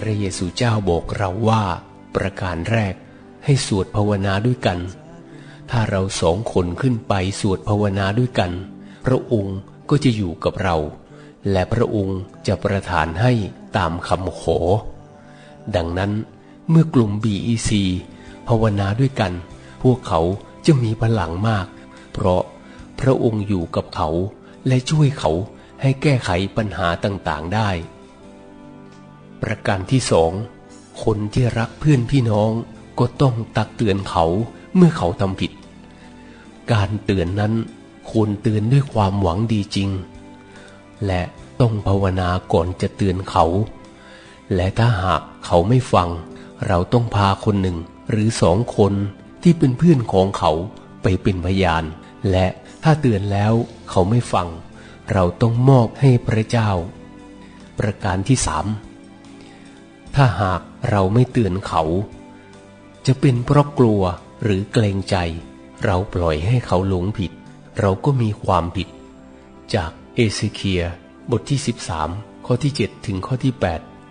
พระเยซูเจ้าบอกเราว่าประการแรกให้สวดภาวนาด้วยกัน ถ้าเราสองคนขึ้นไปสวดภาวนาด้วยกัน พระองค์ก็จะอยู่กับเรา และพระองค์จะประทานให้ตามคำขอ ดังนั้นเมื่อกลุ่ม BEC ภาวนาด้วยกัน พวกเขาจะมีพลังมาก เพราะพระองค์อยู่กับเขาและช่วยเขาให้แก้ไขปัญหาต่างๆได้ ประการที่สองคนที่รักเพื่อนพี่น้องก็ต้องตักเตือนเขาเมื่อเขาทำผิด การเตือนนั้นควรเตือนด้วยความหวังดีจริง และต้องภาวนาก่อนจะเตือนเขา และถ้าหากเขาไม่ฟัง เราต้องพาคนหนึ่งหรือสองคนที่เป็นเพื่อนของเขาไปเป็นพยาน และถ้าเตือนแล้วเขาไม่ฟัง เราต้องมอบให้พระเจ้า ประการที่สาม ถ้าหากเราไม่เตือนเขา จะเป็นเพราะกลัวหรือเกรงใจ เราปล่อยให้เขาหลงผิด เราก็มีความผิด จากเอเซเคียบทที่ 13 ข้อที่ 7 ถึงข้อที่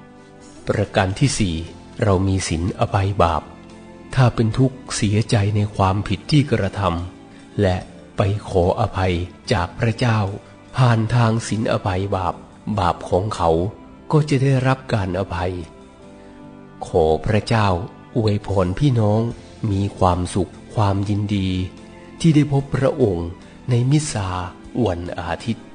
8 ประการที่สี่เรามีศีลอภัยบาป ถ้าเป็นทุกข์เสียใจในความผิดที่กระทำและไปขออภัยจากพระเจ้า ผ่านทางศีลอภัยบาป บาปของเขาก็จะได้รับการอภัย ขอพระเจ้าอวยพรพี่น้องมีความสุขความยินดี ที่ได้พบพระองค์ในมิสซาวันอาทิตย์